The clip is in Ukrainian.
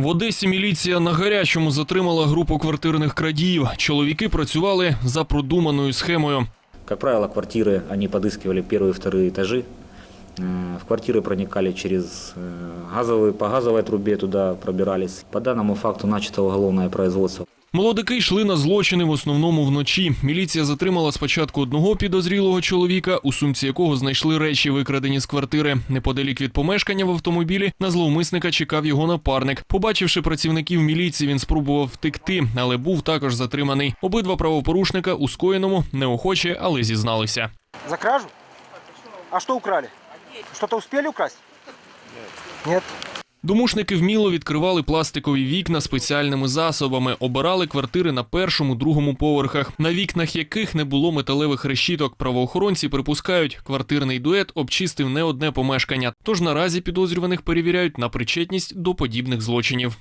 В Одесі міліція на гарячому затримала групу квартирних крадіїв. Чоловіки працювали за продуманою схемою. Как правило, квартиры, они подыскивали первые и вторые этажи. Э, В квартиры проникали через э, газовые, по газовой трубе туда пробирались. По данному факту начато уголовное производство. Молодики йшли на злочини в основному вночі. Міліція затримала спочатку одного підозрілого чоловіка, у сумці якого знайшли речі, викрадені з квартири. Неподалік від помешкання в автомобілі на зловмисника чекав його напарник. Побачивши працівників міліції, він спробував втекти, але був також затриманий. Обидва правопорушника у скоєному неохоче, але зізналися. За кражу? А что украли? Что-то успели украсть? Нет. Домушники вміло відкривали пластикові вікна спеціальними засобами, обирали квартири на першому, другому поверхах, на вікнах яких не було металевих решіток. Правоохоронці припускають, квартирний дует обчистив не одне помешкання. Тож наразі підозрюваних перевіряють на причетність до подібних злочинів.